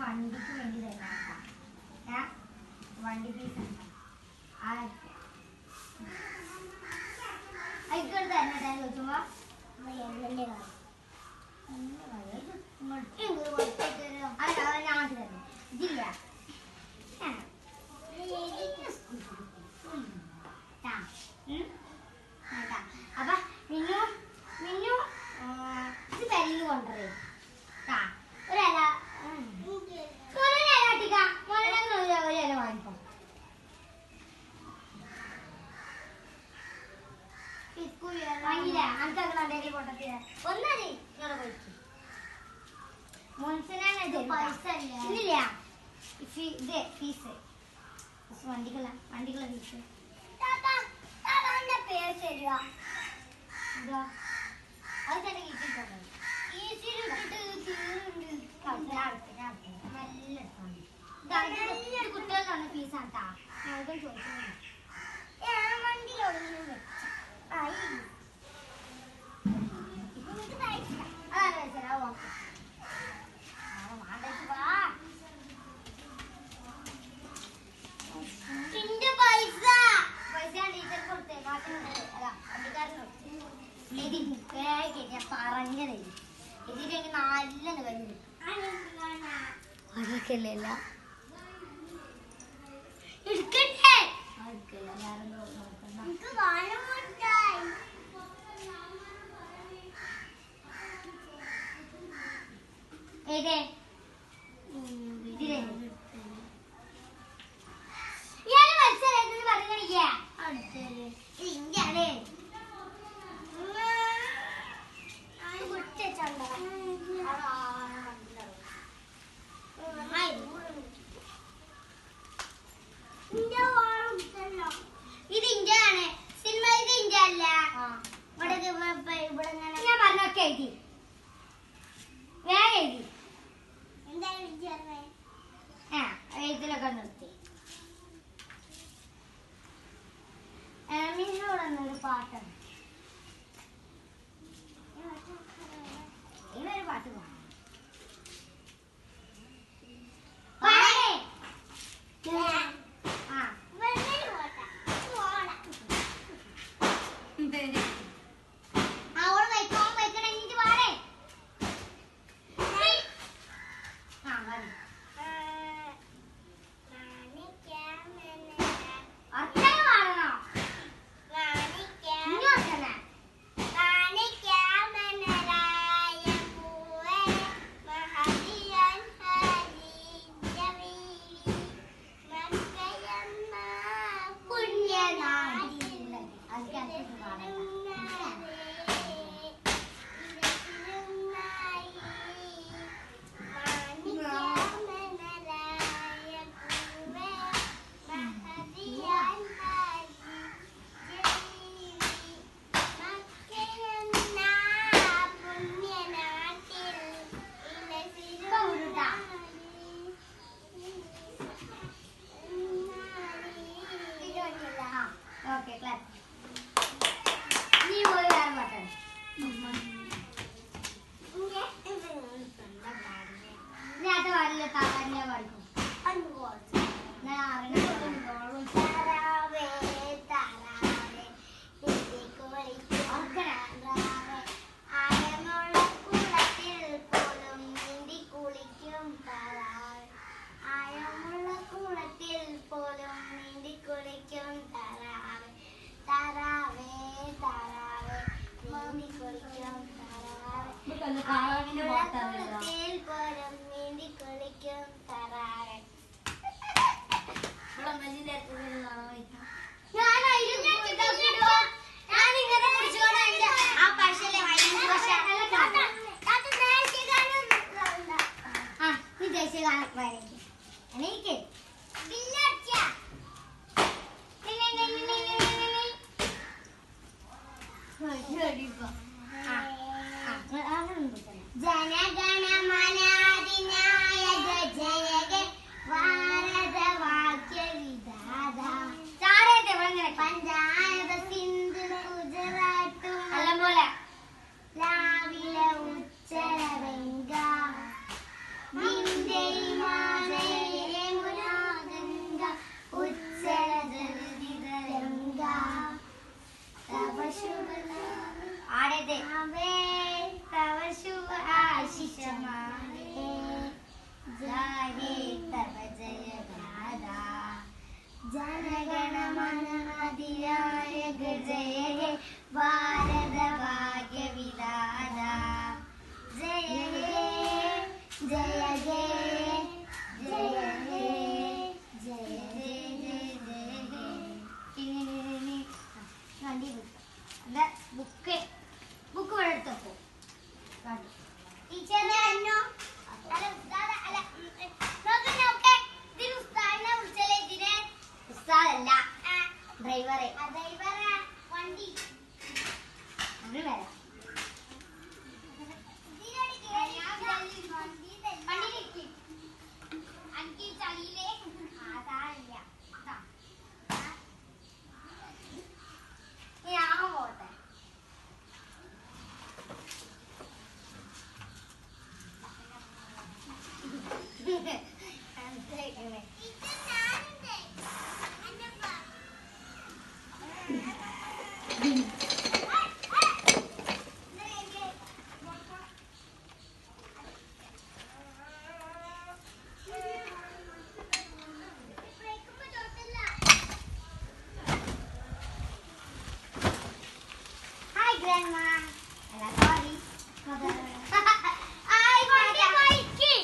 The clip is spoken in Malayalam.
വണ്ടിക്ക് വേണ്ടി തരുന്ന കേട്ടോ. വണ്ടി പീസ് വണ്ടികളാ വണ്ടികളെ ഫീസ്. പേര് തരുവാ. അത് തന്നെ കിട്ടിയിട്ടുണ്ട് കുട്ടികളുടെ ഫീസാട്ടാ ഞങ്ങൾക്കും ചോദിച്ചു ഞാൻ പറഞ്ഞതേ ഇതിലേക്ക് നല്ല നിലവിൽ വളക്കല്ല എടുക്കട്ടെ നമുക്ക് വാഴമുട്ടായി ഏതേ ഇയാൾ മത്സരം പറയുന്നില്ല ഇന്ത്യ അല്ലേ ready. जैसे गाना मारेंगे नहीं के बिल्लर क्या नहीं नहीं नहीं नहीं नहीं नहीं नहीं नहीं